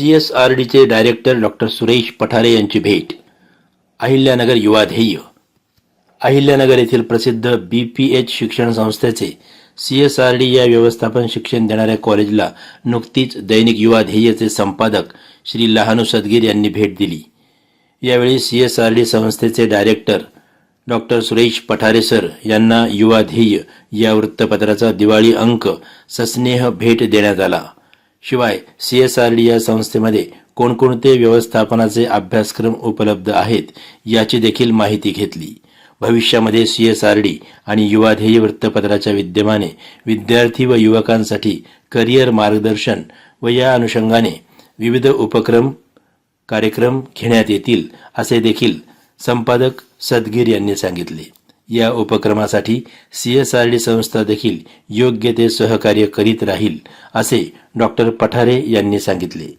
C S R डीचे director doctor Suresh Pathare यांची भेट. अहिल्यानगर युवा ध्येय. अहिल्यानगर येथील प्रसिद्ध बी पी एच शिक्षण संस्थेचे सी एस आर डी या व्यवस्थापन शिक्षण देणाऱ्या कॉलेजला नुकतीच दैनिक युवा ध्येयचे संपादक श्री लहानू सदगीर यांनी भेट दिली. यावेळी सी एस आर डी संस्थेचे director doctor Suresh Pathare sir यांना युवा ध्येय या वृत्तपत्राचा दिवाळी अंक सस्नेह भेट देण्यात आला. शिवाय सी एस आर डी या संस्थेमध्ये कोणकोणते व्यवस्थापनाचे अभ्यासक्रम उपलब्ध आहेत याची देखील माहिती घेतली. भविष्यामध्ये सी एस आर डी आणि युवा ध्येय वृत्तपत्राच्या विद्यमाने विद्यार्थी व युवकांसाठी करिअर मार्गदर्शन व या अनुषंगाने विविध उपक्रम कार्यक्रम घेण्यात येतील असे देखील संपादक सदगीर यांनी सांगितले. या उपक्रमासाठी सी एस आर डी संस्था देखील योग्य ते सहकार्य करीत राहील असे डॉक्टर पठारे यांनी सांगितले.